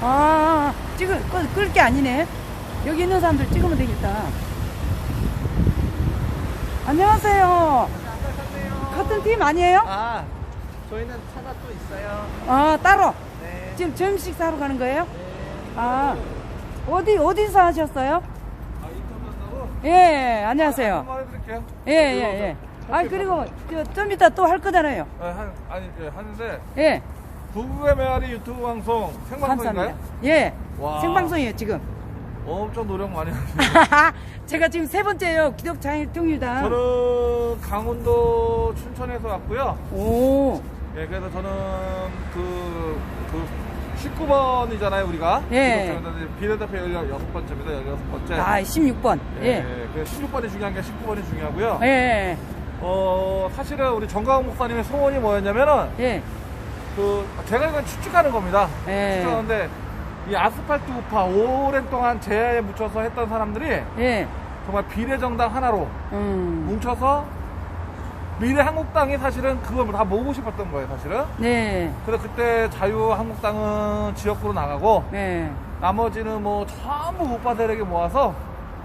아, 찍을, 끌, 끌게 아니네. 여기 있는 사람들 찍으면 되겠다. 안녕하세요. 같은 팀 아니에요? 아, 저희는 차가 또 있어요. 아, 따로. 네. 지금 점심 사러 가는 거예요? 아, 어디, 어디서 하셨어요? 아, 인터뷰한다고? 예, 안녕하세요. 한번 해드릴게요. 예, 예, 예. 아, 그리고, 저, 좀 이따 또 할 거잖아요. 아, 한, 아니, 예, 하는데, 예. 부부의 메아리 유튜브 방송, 생방송인가요? 감사합니다. 예. 와. 생방송이에요, 지금. 엄청 노력 많이 하시네요. 제가 지금 세 번째요. 기독자일통유다. 저는 강원도 춘천에서 왔고요. 오. 예, 그래서 저는 그, 그, 19번이잖아요, 우리가. 예. 비례대표 16번째입니다, 16번째. 아, 16번. 예. 예. 그 16번이 중요한 게 19번이 중요하고요. 예. 어, 사실은 우리 정가은 목사님의 소원이 뭐였냐면은, 예. 그 제가 이건 추측하는 겁니다. 예. 추측하는데 이 아스팔트 우파 오랜 동안 제야에 묻혀서 했던 사람들이 예. 정말 비례정당 하나로 음. 뭉쳐서 미래 한국당이 사실은 그걸 다 모으고 싶었던 거예요, 사실은. 네. 그래서 그때 자유한국당은 지역구로 나가고 네. 나머지는 뭐 전부 우파 세력에 모아서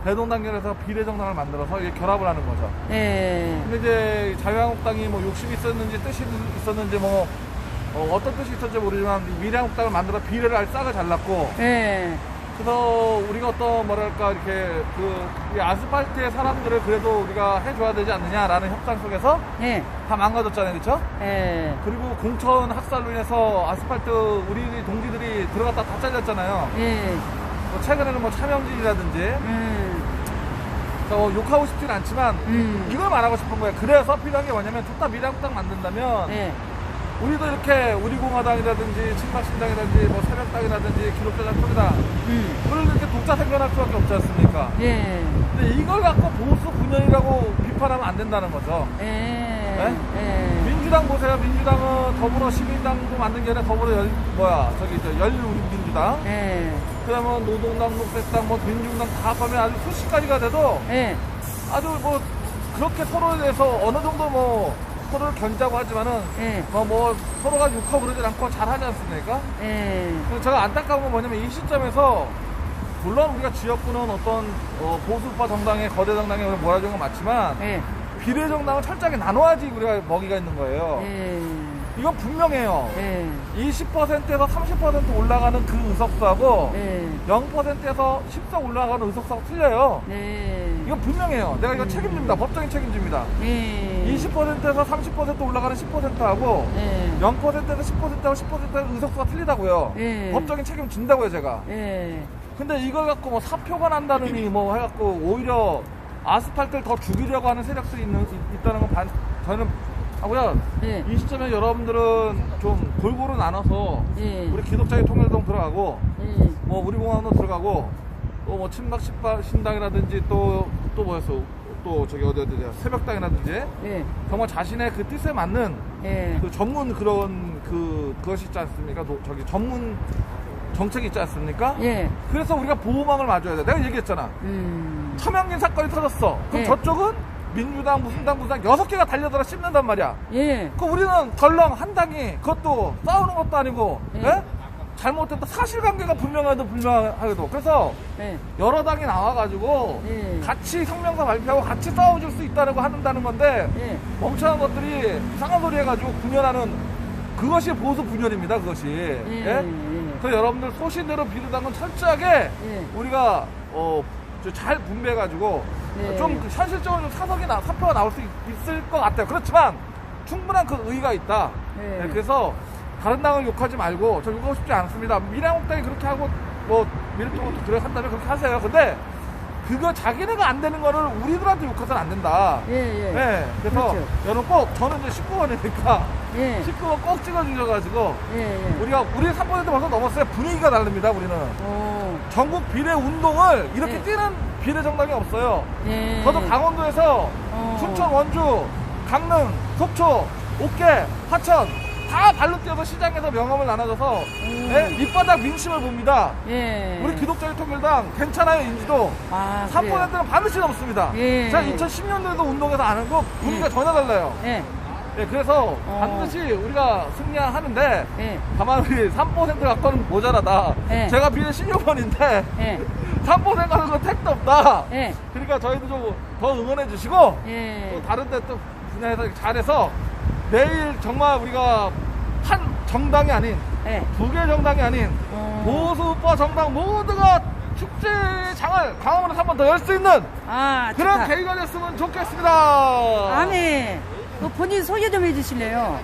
대동단결해서 비례정당을 만들어서 이게 결합을 하는 거죠. 네. 근데 이제 자유한국당이 뭐 욕심이 있었는지 뜻이 있었는지 뭐 어, 떤 뜻이 있었는지 모르지만 미래한국당을 만들어 비례를 알 싹을 잘랐고 네. 그래서 우리가 어떤 뭐랄까 이렇게 그이 아스팔트의 사람들을 그래도 우리가 해줘야 되지 않느냐라는 협상 속에서 네. 다 망가졌잖아요 그렇죠? 네. 그리고 공천 학살로 인해서 아스팔트 우리 동지들이 들어갔다 다 잘렸잖아요 네. 뭐 최근에는 뭐 차명진이라든지 음. 어, 욕하고 싶진 않지만 음. 이걸 말하고 싶은 거예요 그래서 필요한 게 뭐냐면 둘다 미래한국당 만든다면 네. 우리도 이렇게 우리공화당이라든지 친박신당이라든지 뭐 새벽당이라든지 기독자당 통이당 음. 그걸 이렇게 독자 생존할 수밖에 없지 않습니까? 네. 근데 이걸 갖고 보수 분열이라고 비판하면 안 된다는 거죠. 네. 네. 민주당 보세요. 민주당은 더불어 시민당도 만든 게 아니라 더불어 열, 뭐야 저기 저 열민주당 네. 그다음에 노동당, 녹색당, 뭐 민중당 다 합하면 아주 수십 가지가 돼도 네. 아주 뭐 그렇게 서로에 대해서 어느 정도 뭐 서로를 견자고 하지만은 네. 뭐, 뭐 서로가 욕하고 그러지 않고 잘 하지 않습니까? 네. 그래서 제가 안타까운 건 뭐냐면 이 시점에서 물론 우리가 지역구는 어떤 어, 보수파 정당의 거대 정당에 몰아준 건 맞지만 네. 비례 정당을 철저하게 나눠야지 우리가 먹이가 있는 거예요. 네. 이건 분명해요. 네. 20%에서 30% 올라가는 그 의석수하고 네. 0%에서 10석 올라가는 의석수하고 틀려요. 네. 이건 분명해요. 내가 이거 책임집니다. 법적인 책임집니다. 네. 20%에서 30% 올라가는 10%하고 네. 0%에서 10%하고 10%의 의석수가 틀리다고요. 네. 법적인 책임 진다고요, 제가. 네. 근데 이걸 갖고 뭐 사표가 난다느니 뭐 해갖고 오히려 아스팔트를 더 죽이려고 하는 세력들이 있는, 있- 있다는 건 반, 저는 하고요. 네. 이 시점에 여러분들은 좀 골고루 나눠서 네. 우리 기독자의 통일동 들어가고 네. 뭐 우리 공화도 들어가고 또뭐 신박 신당이라든지 또 또 뭐였어 또 저기 어디 어디 새벽당이라든지 네. 정말 자신의 그 뜻에 맞는 네. 그 전문 그런 그 그것이 있지 않습니까? 노- 저기 전문 정책이 있지 않습니까? 예. 그래서 우리가 보호망을 맞아야 돼. 내가 얘기했잖아. 음. 차명진 사건이 터졌어. 그럼 네. 저쪽은 민주당, 무슨 당, 무슨 당 여섯 개가 달려들어 씹는단 말이야. 예. 그 우리는 덜렁 한 당이 그것도 싸우는 것도 아니고, 네. 예? 잘못했다 사실관계가 분명해도 불명하게도 그래서 네. 여러 당이 나와가지고 네. 같이 성명서 발표하고 같이 싸워줄 수 있다는 거 한다는 건데 예. 멍청한 것들이 이상한 소리 해가지고 분열하는 그것이 보수 분열입니다. 그것이. 예. 예? 예. 그래서 여러분들 소신대로 비르당은 철저하게 예. 우리가 어, 저잘 분배해가지고 네. 좀그 현실적으로 좀 사석이 나, 사표가 나올 수 있, 을것 같아요. 그렇지만 충분한 그 의의가 있다. 네. 네, 그래서 다른 당을 욕하지 말고 저 욕하고 싶지 않습니다. 미래한국당이 그렇게 하고 뭐 미래통합도 그렇게 한다면 그렇게 하세요. 근데 그거 자기네가 안 되는 거를 우리들한테 욕해서는 안 된다. 예. 예. 네, 그래서 그렇죠. 여러분 꼭 저는 이제 19번이니까 예. 19번 꼭 찍어주셔가지고 예. 예. 우리가 우리 3% 벌써 넘었어요. 분위기가 다릅니다. 우리는 오. 전국 비례 운동을 이렇게 네. 뛰는 비례 정당이 없어요. 예. 저도 강원도에서 어. 춘천, 원주, 강릉, 속초, 옥계, 하천 다 발로 뛰어서 시장에서 명함을 나눠줘서 네, 밑바닥 민심을 봅니다. 예. 우리 기독자의 통일당 괜찮아요 인지도 아, 3%는 반드시 넘습니다. 예. 제가 2010년도에도 운동해서 아는 거 분위기가 전혀 달라요. 예. 예, 그래서 어. 반드시 우리가 승리하는데 예. 다만 우리 3% 갖고는 모자라다. 네. 제가 비례 16번인데 예. 3% 가는 건 택도 없다. 예. 그러니까 저희도 좀 더 응원해 주시고 예. 또 다른 데 또 분야에서 잘해서 내일 정말 우리가 한 정당이 아닌 예. 두개 정당이 아닌 어. 보수파 정당 모두가 축제장을 강화문에서 한 번 더 열 수 있는 아, 그런 좋다. 계기가 됐으면 좋겠습니다. 아멘. 그 본인 소개 좀 해주실래요?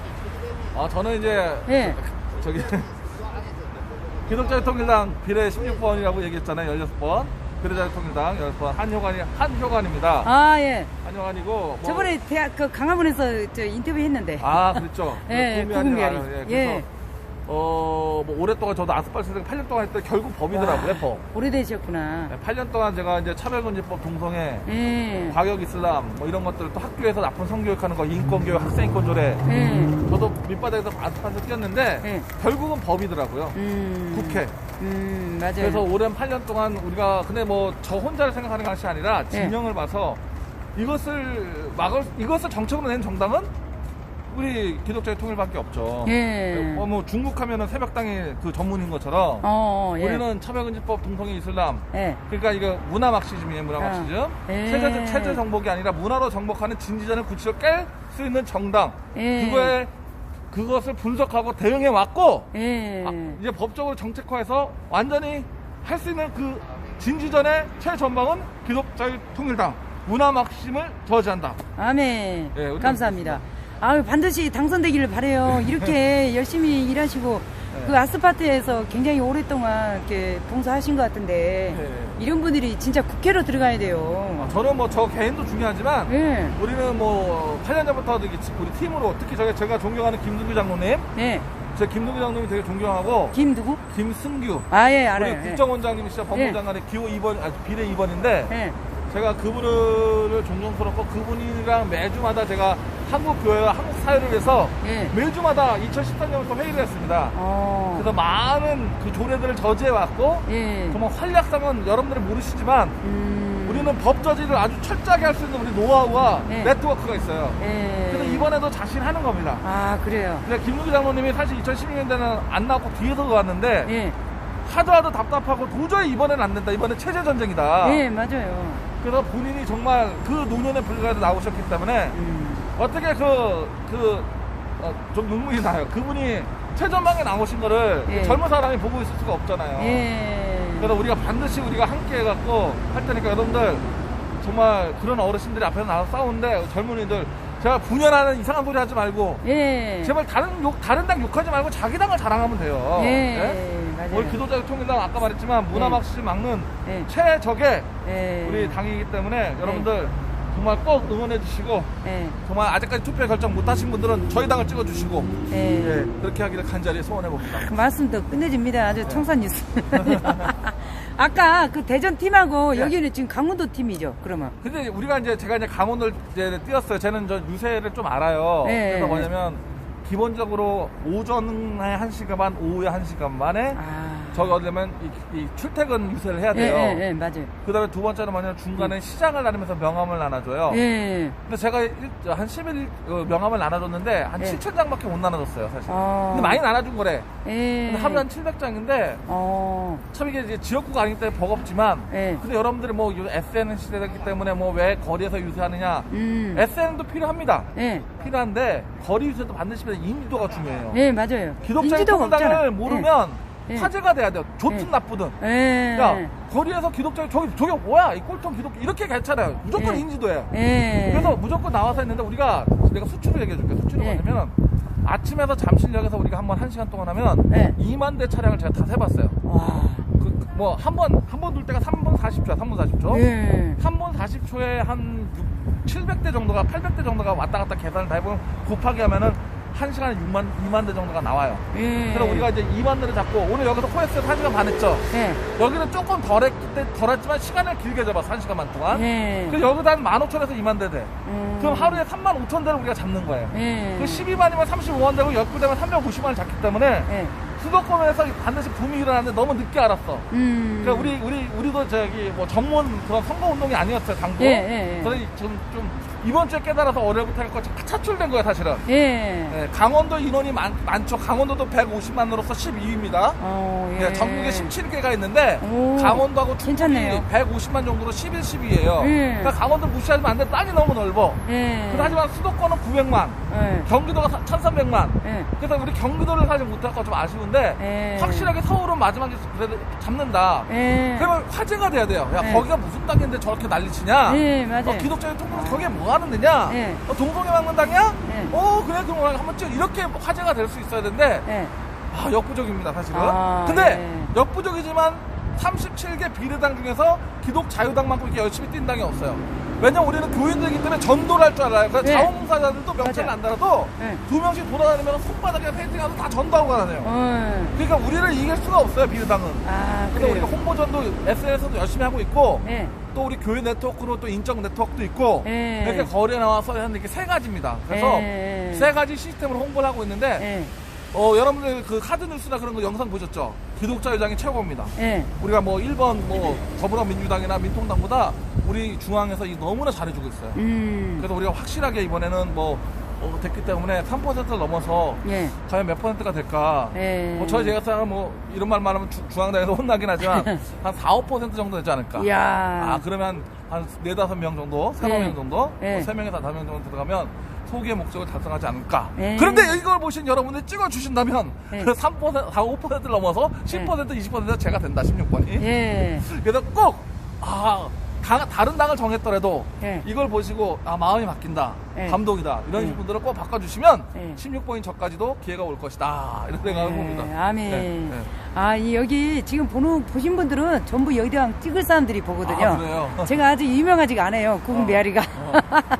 아, 저는 이제 예. 저기 기독자 통일당 비례 16번이라고 얘기했잖아요. 16번. 비례자 통일당 16번 한효관이 한효관입니다. 아, 예. 한효관이고 뭐 저번에 대학 그 강화문에서 저 인터뷰 했는데. 아, 그랬죠. 예, 구금이 아니라, 구금별이. 예, 그래서 예. 어, 뭐 오랫동안 저도 아스팔트 생활 8년 동안 했더니 결국 범이더라고요, 범. 오래되셨구나. 네, 8년 동안 제가 이제 차별금지법 동성애 예. 과격 이슬람 뭐 이런 것들을 또 학교에서 나쁜 성교육하는 거 인권교육 학생인권 조례 예. 저도 밑바닥에서 아스팔트 뛰었는데 예. 결국은 법이더라고요 음. 국회 음, 맞아요. 그래서 오랜 8년 동안 우리가 근데 뭐 저 혼자를 생각하는 것이 아니라 예. 진영을 봐서 이것을 막을 이것을 정책으로 낸 정당은 우리 기독자의 통일밖에 없죠. 예. 어, 뭐 중국 하면은 새벽당이 그 전문인 것처럼 어, 예. 우리는 차별금지법 동성애 이슬람 예. 그러니까 이거 문화 막시즘이에요, 문화 아. 막시즘. 예. 체제, 체제 정복이 아니라 문화로 정복하는 진지전의 구치를 깰수 있는 정당. 예. 그거에 그것을 분석하고 대응해 왔고 예. 아, 이제 법적으로 정책화해서 완전히 할 수 있는 그 진지전의 최전방은 기독자유 통일당 문화 막심을 저지한다. 아멘. 예, 우리 감사합니다. 아유, 반드시 당선되기를 바래요. 이렇게 열심히 일하시고 네. 그 아스파트에서 굉장히 오랫동안 이렇게 봉사하신 것 같은데 네. 이런 분들이 진짜 국회로 들어가야 아, 돼요. 저는 뭐 저 개인도 중요하지만 예. 우리는 뭐 8년 전부터 우리 팀으로 특히 제가, 제가 존경하는 김승규 장로님, 예. 제 김승규 장로님 되게 존경하고 김 누구? 김승규 아, 예, 우리 알아요. 예. 국정원장님이시죠 법무장관의 기호 2번, 아, 비례 2번인데 예. 제가 그분을 존경스럽고 그분이랑 매주마다 제가 한국 교회와 한국 사회를 위해서 예. 매주마다 2013년부터 회의를 했습니다. 어. 그래서 많은 그 조례들을 저지해 왔고 예. 정말 활약상은 여러분들이 모르시지만 음. 우리는 법 저지를 아주 철저하게 할 수 있는 우리 노하우와 예. 네트워크가 있어요. 예. 그래서 이번에도 자신하는 겁니다. 아, 그래요. 근데 김무기 장로님이 사실 2012년대는 안 나왔고 뒤에서 왔는데 예. 하도 하도 답답하고 도저히 이번에는 안 된다. 이번엔 체제 전쟁이다. 예, 맞아요. 그래서 본인이 정말 그 노년에 불과해서 나오셨기 때문에 음. 어떻게 그, 그, 어, 좀 눈물이 나요. 그분이 최전방에 나오신 거를 예. 젊은 사람이 보고 있을 수가 없잖아요. 예. 그래서 우리가 반드시 우리가 함께 해갖고 할 테니까 여러분들 정말 그런 어르신들이 앞에서 나와서 싸우는데 젊은이들 제가 분열하는 이상한 소리 하지 말고 예. 제발 다른 욕, 다른 당 욕하지 말고 자기 당을 자랑하면 돼요. 예. 예? 맞아요. 우리 기도자 통일당 아까 말했지만 문화 예. 막시 막는 예. 최적의 예. 우리 당이기 때문에 여러분들 정말 꼭 응원해 주시고 예. 정말 아직까지 투표 결정 못 하신 분들은 저희 당을 찍어 주시고 예. 예, 그렇게 하기를 간절히 소원해 봅니다. 그 말씀도 끝내줍니다. 네. 아주 청산 뉴스. 아까 그 대전 팀하고 네. 여기는 지금 강원도 팀이죠. 그러면. 근데 우리가 이제 제가 이제 강원을 이제 뛰었어요. 쟤는 저 유세를 좀 알아요. 네. 그래서 뭐냐면 기본적으로 오전에 한 시간 반, 오후에 한 시간 만에 아. 저기 어디냐면 이, 이 출퇴근 유세를 해야 예, 돼요. 예, 예, 맞아요. 그 다음에 두 번째는 뭐냐면 중간에 시장을 다니면서 명함을 나눠줘요. 예. 근데 제가 일- 한 10일 어, 명함을 나눠줬는데 한 예. 7,000장밖에 못 나눠줬어요, 사실. 어. 근데 많이 나눠준 거래. 예. 근데 하루에 한 700장인데 어. 참 이게 이제 지역구가 아니기 때문에 버겁지만 예. 근데 여러분들이 뭐 SN 시대이기 때문에 뭐 왜 거리에서 유세하느냐 음. SN도 필요합니다. 예. 필요한데 거리 유세도 반드시 인지도가 중요해요. 예, 맞아요. 기독자의 인지도가 없잖아. 통당을 모르면 예. 화제가 돼야 돼요. 좋든 예. 나쁘든. 예. 야 거리에서 기독자 저기 저기 뭐야 이 꼴통 기독 이렇게 괜찮아요. 무조건 예. 인지도예요. 예. 그래서 무조건 나와서 했는데 우리가 내가 수치로 얘기해 줄게요. 수치로 예. 뭐냐면 아침에서 잠실역에서 우리가 한번 한 시간 동안 하면 예. 2만 대 차량을 제가 다 세봤어요. 와. 그 뭐 한 번 한 번 돌 때가 3분 40초야. 3분 40초. 예. 3분 40초에 한 700대 정도가 800대 정도가 왔다 갔다 계산을 다 해보면 곱하기 하면은 1시간에 6만 2만 대 정도가 나와요. 예. 그래서 우리가 이제 2만 대를 잡고 오늘 여기서 코에스에서 1시간 반 했죠. 예. 여기는 조금 덜, 했, 덜 했지만 시간을 길게 잡았어. 1시간 반 동안. 예. 그래서 여기도 한 15,000에서 2만 대 돼. 음. 그럼 하루에 3만 5천 대를 우리가 잡는 거예요. 예. 그 12만이면 35만 되고 19되면 350만을 잡기 때문에 예. 수도권에서 반드시 붐이 일어나는데 너무 늦게 알았어. 음. 그러니까 우리 우리 우리도 저기 뭐 전문 그런 선거 운동이 아니었어요 당구. 예, 예, 예. 저희 좀좀 이번 주에 깨달아서 월요일부터 해갖고 차출된 거예요, 사실은. 예. 네, 강원도 인원이 많, 많죠. 강원도도 150만으로서 12위입니다. 어, 예. 네, 전국에 17개가 있는데 오, 강원도하고 괜찮네요. 150만 정도로 11, 12예요. 예. 그러니까 강원도 무시하면 안 돼. 땅이 너무 넓어. 예. 하지만 수도권은 900만, 예. 경기도가 1,300만. 예. 그래서 우리 경기도를 사실 못할까 좀 아쉬운 데 예. 확실하게 서울은 마지막에 그래도 잡는다. 예. 그러면 화제가 돼야 돼요. 야 예. 거기가 무슨 땅인데 저렇게 난리치냐? 예, 맞아요. 어, 기독자의 통로에서 거기에 뭐 하는 데냐? 예. 어, 동성애 막는 땅이야? 예. 어 그래 그럼 한번 찍 이렇게 화제가 될 수 있어야 되는데 예. 아, 역부족입니다, 사실은. 아, 근데 예. 역부족이지만 37개 비례당 중에서 기독 자유당만큼 이렇게 열심히 뛴 당이 없어요. 왜냐면 우리는 교인들이기 때문에 전도를 할 줄 알아요. 그래서 예. 자원봉사자들도 명찰을 맞아요. 안 달아도 예. 두 명씩 돌아다니면 손바닥에 페인팅하고 다 전도하고 가다녀요. 어. 그러니까 우리를 이길 수가 없어요, 비례당은. 아, 근데 우리가 그래요. 홍보 전도 SNS도 열심히 하고 있고 예. 또 우리 교회 네트워크로 또 인적 네트워크도 있고 예. 이렇게 거리에 나와서 하는 이렇게 세 가지입니다. 그래서 예. 세 가지 시스템으로 홍보를 하고 있는데 예. 어, 여러분들 그 카드 뉴스나 그런 거 영상 보셨죠? 기독자유당이 최고입니다. 예. 우리가 뭐 1번 뭐 더불어민주당이나 민통당보다 우리 중앙에서 이 너무나 잘해주고 있어요. 음. 그래서 우리가 확실하게 이번에는 뭐 어, 됐기 때문에 3%를 넘어서 예. 과연 몇 퍼센트가 될까? 예. 뭐 저희 제가 생각하면 뭐 이런 말 말하면 주- 중앙당에서 혼나긴 하지만 한 4, 5% 정도 되지 않을까? 이야. 아 그러면 한 4, 5명 정도, 3, 예. 4명 정도, 예. 뭐 3명에서 5명 정도 들어가면 소기의 목적을 달성하지 않을까. 예. 그런데 이걸 보신 여러분들이 찍어주신다면 예. 그 3%, 4, 5%를 넘어서 10%, 20%가 제가 된다, 16번이. 예. 그래서 꼭, 아, 다, 다른 당을 정했더라도 예. 이걸 보시고, 아, 마음이 바뀐다. 예. 감동이다. 이런 예. 분들을 꼭 바꿔주시면 예. 16번인 저까지도 기회가 올 것이다. 이런 생각을 봅니다. 예, 아멘. 네, 네. 아, 이 여기 지금 보는, 보신 분들은 전부 여기랑 찍을 사람들이 보거든요. 아? 제가 아직 유명하지가 않아요. 구분 어. 메아리가. 어.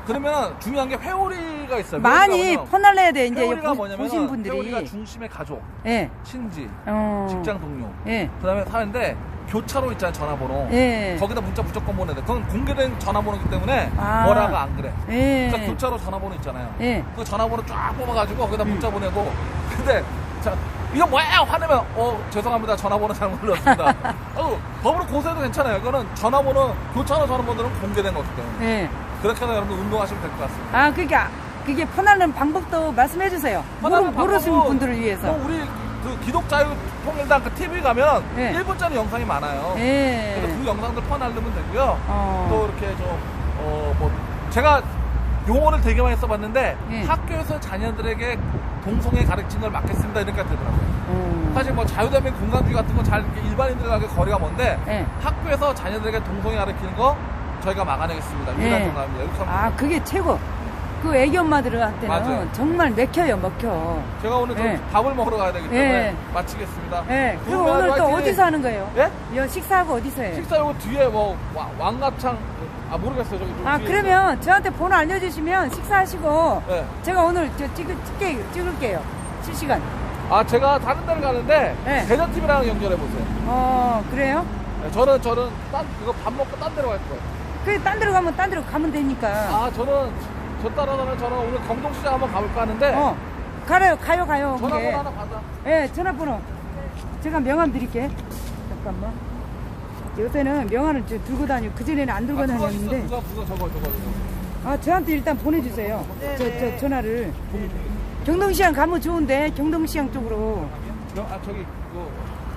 그러면 중요한 게 회오리가 있어요. 많이 퍼날려야 돼, 이제 회오리가 보, 뭐냐면 보신 분들이. 회오리가 중심의 가족, 예. 친지, 어. 직장 동료, 예. 그다음에 사는데 교차로 있잖아요 전화번호. 예. 거기다 문자 무조건 보내야 돼. 그건 공개된 전화번호기 때문에 아. 뭐라가 안 그래. 예. 그러니까 교차로 전화번호 있잖아요. 예. 그 전화번호 쫙 뽑아가지고 거기다 문자 보내고. 근데 자 이거 뭐야 화내면 어 죄송합니다 전화번호 잘못 눌렀습니다. 어, 법으로 고소해도 괜찮아요. 이거는 전화번호 교차로 전화번호는 공개된 거기 때문에 예. 그렇게 해서 여러분 운동하시면 될 것 같습니다. 아, 그러니까 그게 퍼나는 방법도 말씀해 주세요. 모르, 하나는 모르시는 방법은 분들을 위해서. 뭐 우리 그 기독자유통일당 그 TV 가면 네. 1분짜리 영상이 많아요. 예. 그래서 그 영상들 퍼날르면 되고요. 어. 또 이렇게 좀, 어, 뭐, 제가 용어를 되게 많이 써봤는데 예. 학교에서 자녀들에게 동성애 가르치는 걸 막겠습니다. 이렇게 되더라고요. 음. 사실 뭐 자유대민 공간주의 같은 건 잘 일반인들하고 거리가 먼데 예. 학교에서 자녀들에게 동성애 가르치는 거 저희가 막아내겠습니다. 예. 유일한 정답입니다. 아, 그게 최고. 그 애기 엄마들한테는 맞아요. 정말 먹혀요, 먹혀. 제가 오늘 좀 예. 밥을 먹으러 가야 되기 때문에 예. 마치겠습니다. 예. 그리고 오늘 또 화이팅! 어디서 하는 거예요? 예? 여 식사하고 어디서 해요? 식사 요거 뒤에 뭐 와- 왕갑창 아 모르겠어요 저기 좀 아, 뒤에 그러면 저한테 번호 알려주시면 식사하시고 네. 제가 오늘 저 찍, 찍게, 찍을게요. 실시간. 아 제가 다른 데를 가는데 네. 대전 팀이랑 연결해 보세요. 어, 그래요? 저는 저는 딴 이거 밥 먹고 딴 데로 갈 거예요. 그, 딴 데로 가면 딴 데로 가면 되니까. 아 저는 저 따라서는 저는 오늘 경동시장 한번 가볼까 하는데 어. 가요, 가요, 가요. 전화번호 그게. 하나 받아. 예, 전화번호. 제가 명함 드릴게. 잠깐만. 요새는 명함을 저 들고 다녀. 그전에는 안 들고 아, 그거 있어 다녔는데. 그거 그거 저거 저거 저거. 아, 저한테 일단 보내주세요. 저, 저, 전화를. 경동시장 가면 좋은데, 경동시장 쪽으로. 저- 아 저기 그거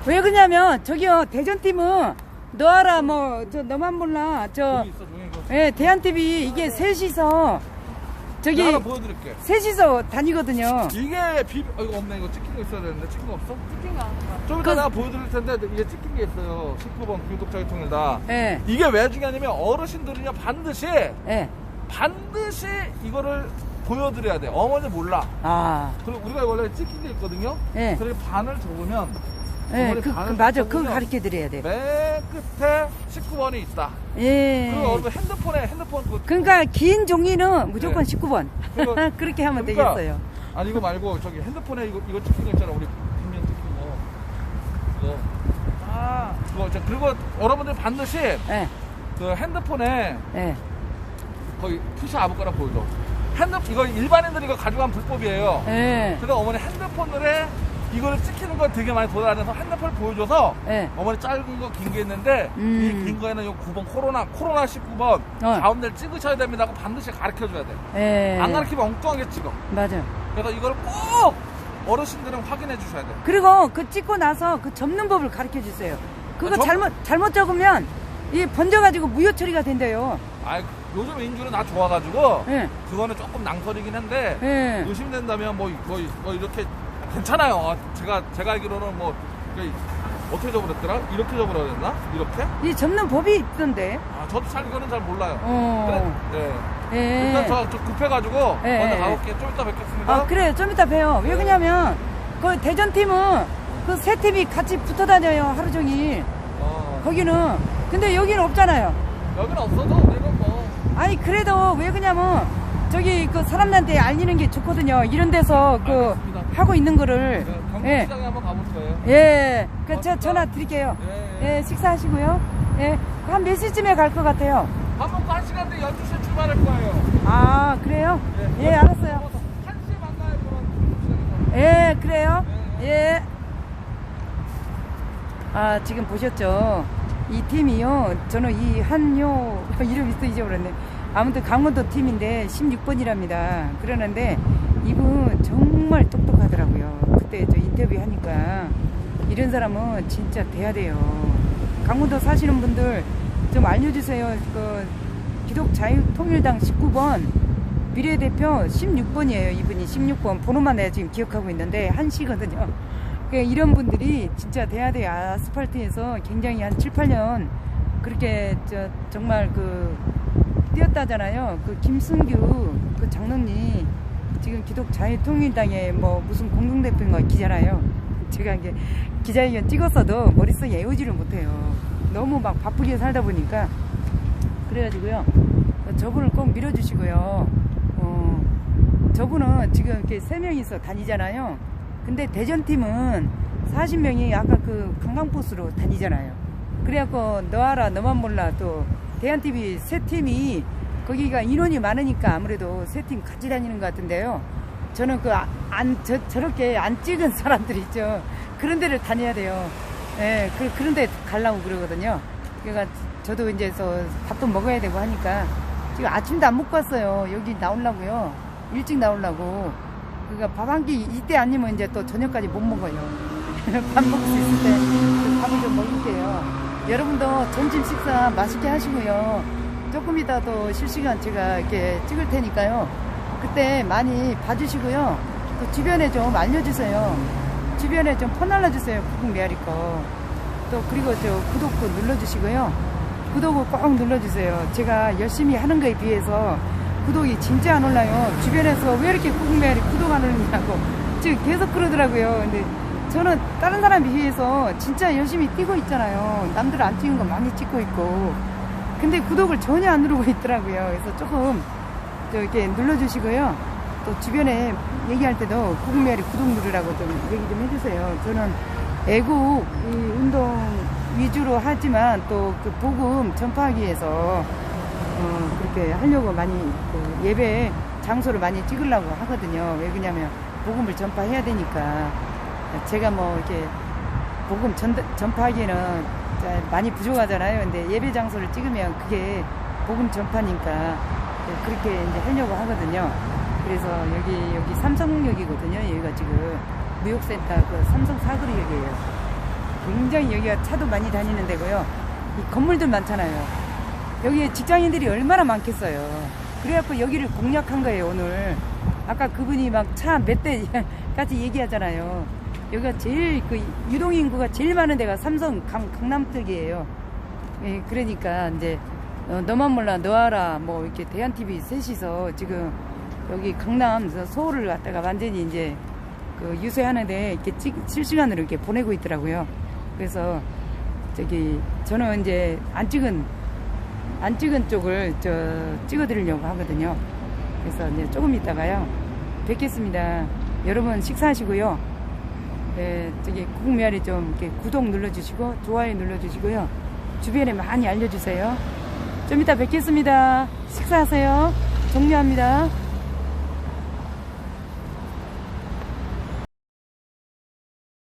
왜 그러냐면, 저기요, 대전팀은 너 알아, 뭐, 저, 너만 몰라. 저, 저기 있어 종이. 예, 대한TV 이게 셋이서, 저기, 하나 보여드릴게. 셋이서 다니거든요. 이게 비 어, 이거 없네 이거 찍힌 거 있어야 되는데 찍힌 거 없어? 찍힌 거. 좀 이따 그- 내가 보여드릴 텐데 이게 찍힌 게 있어요. 19번 구독자의 통일다. 예, 이게 왜 중요하냐면 어르신들은요 반드시 예. 반드시 이거를 보여드려야 돼. 어머니 몰라. 아, 그리고 우리가 원래 찍힌 게 있거든요. 예. 그리고 반을 적으면 예, 어머니 그, 그, 맞아. 그거 적으면 가르쳐 드려야 돼. 맨 끝에 19번이 있다. 예. 그리고 핸드폰에 핸드폰 그 그러니까 긴 종이는 무조건 네. 19번. 그거- 그렇게 하면 그러니까 되겠어요. 아니 이거 말고 저기 핸드폰에 이거 이거 찍힌 거 있잖아. 우리 뒷면 찍힌 거. 이거. 아, 그거 저- 그리고 여러분들 반드시 예, 그 핸드폰에 예. 거기 푸시 아무거나 보여줘. 핸드 이거 일반인들이 이거 가져가면 불법이에요. 예. 그래서 어머니 핸드폰에 이거를 찍히는 걸 되게 많이 돌아다녀서 핸드폰을 보여줘서 예. 어머니 짧은 거 긴 게 있는데 음. 이긴 거에는 요 9번 코로나 코로나 19번 어. 가운데를 찍으셔야 됩니다 하고 반드시 가르쳐 줘야 돼. 예. 안 가르치면 엉뚱하게 찍어. 맞아. 그래서 이걸 꼭 어르신들은 확인해 주셔야 돼. 그리고 그 찍고 나서 그 접는 법을 가르쳐 주세요. 그거 아, 접- 잘못 잘못 적으면 이 번져가지고 무효 처리가 된대요. 아 요즘 인줄은 다 좋아가지고 예. 그거는 조금 낭설이긴 한데 예. 의심된다면 뭐, 뭐, 뭐 이렇게 괜찮아요. 제가 제가 알기로는 뭐 어떻게 적으랬더라? 이렇게 적으라 그랬나? 이렇게? 이 접는 법이 있던데. 아 저도 잘 이거는 잘 몰라요. 어. 그래, 네. 예. 일단 저, 저 급해가지고 예, 먼저 예. 가볼게요. 좀 이따 뵙겠습니다. 아 그래요. 좀 이따 봬요. 왜 그러냐면 그 대전 팀은 그 세 팀이 같이 붙어 다녀요 하루 종일. 어, 거기는 근데 여기는 없잖아요. 여기는 없어도 우리는 뭐 아니 그래도 왜 그러냐면 저기 그 사람들한테 알리는 게 좋거든요. 이런 데서 그. 하고 있는 거를 네, 예. 경북시장에 한번 가볼 거예요. 예. 그 저. 전화 드릴게요. 예, 예, 식사하시고요. 예. 한 몇 시쯤에 갈 것 같아요? 밥 먹고 한 시간 뒤에 12시에 출발할 거예요. 아, 그래요? 예, 예, 알았어요. 1시에 만나요, 그럼. 예, 그래요? 예. 아, 지금 보셨죠? 이 팀이요. 저는 이 한요, 이름 있어 잊어버렸네. 아무튼 강원도 팀인데 16번이랍니다. 그러는데 이분 정말 똑똑하더라고요. 그때 저 인터뷰 하니까 이런 사람은 진짜 돼야 돼요. 강원도 사시는 분들 좀 알려주세요. 그 기독 자유통일당 19번 비례대표 16번이에요. 이분이 16번 번호만 내가 지금 기억하고 있는데 한시거든요. 그 이런 분들이 진짜 돼야 돼요. 아스팔트에서 굉장히 한 7, 8년 그렇게 저 정말 그 뛰었다잖아요. 그 김승규 그 지금 기독 자유통일당의 뭐 무슨 공동대표인가 기자라요. 제가 이게 기자회견 찍었어도 머릿속에 애우지를 못해요. 너무 막 바쁘게 살다 보니까 그래가지고요. 저분을 꼭 밀어주시고요. 어, 저분은 지금 이렇게 세 명이서 다니잖아요. 근데 대전팀은 40명이 아까 그 관광버스로 다니잖아요. 그래갖고 너 알아, 너만 몰라 또 대한TV 세 팀이 거기가 인원이 많으니까 아무래도 세 팀 같이 다니는 것 같은데요. 저는 그안 저렇게 안 찍은 사람들 있죠. 그런 데를 다녀야 돼요. 예, 그, 그런 데 가려고 그러거든요. 그러니까 저도 이제 저 밥도 먹어야 되고 하니까 지금 아침도 안 먹고 왔어요. 여기 나오려고요. 일찍 나오려고. 그러니까 밥 한 끼 이때 아니면 이제 또 저녁까지 못 먹어요. 밥 먹을 수 있을 때그 밥을 좀 먹을게요. 여러분도 점심 식사 맛있게 하시고요. 조금 이따 또 실시간 제가 이렇게 찍을 테니까요. 그때 많이 봐주시고요. 또 주변에 좀 알려주세요. 주변에 좀 퍼날라 주세요. 구국 메아리 거. 또 그리고 저 구독도 눌러주시고요. 구독을 꼭 눌러주세요. 제가 열심히 하는 거에 비해서 구독이 진짜 안 올라요. 주변에서 왜 이렇게 구국 메아리 구독 안 올리냐고 지금 계속 그러더라고요. 근데 저는 다른 사람에 비해서 진짜 열심히 뛰고 있잖아요. 남들 안 찍은 거 많이 찍고 있고. 근데 구독을 전혀 안 누르고 있더라고요. 그래서 조금 저 이렇게 눌러주시고요. 또 주변에 얘기할 때도 구국메아리 구독 누르라고 좀 얘기 좀 해주세요. 저는 애국 이 운동 위주로 하지만 또 그 복음 전파하기 위해서 어, 그렇게 하려고 많이 그 예배 장소를 많이 찍으려고 하거든요. 왜 그러냐면 복음을 전파해야 되니까 제가 뭐 이렇게 복음 전, 전파하기에는 자- 많이 부족하잖아요. 근데 예배 장소를 찍으면 그게 복음 전파니까 그렇게 이제 하려고 하거든요. 그래서 여기 여기 삼성역이거든요. 여기가 지금 무역센터 그 삼성 사거리역이에요. 굉장히 여기가 차도 많이 다니는 데고요. 이 건물들 많잖아요. 여기 직장인들이 얼마나 많겠어요. 그래갖고 여기를 공략한 거예요, 오늘. 아까 그분이 막 차 몇 대까지 얘기하잖아요. 여기가 제일 그 유동 인구가 제일 많은 데가 삼성 강, 강남 쪽이에요. 예, 그러니까 이제 어, 너만 몰라 너 알아 뭐 이렇게 대한 TV 셋이서 지금 여기 강남 서울을 갖다가 완전히 이제 그 유세하는데 이렇게 찍, 실시간으로 이렇게 보내고 있더라고요. 그래서 저기 저는 이제 안 찍은 안 찍은 쪽을 저 찍어드리려고 하거든요. 그래서 이제 조금 있다가요 뵙겠습니다. 여러분 식사하시고요. 예, 저기 국면이 좀 이렇게 구독 눌러주시고 좋아요 눌러주시고요. 주변에 많이 알려주세요. 좀 이따 뵙겠습니다. 식사하세요. 종료합니다.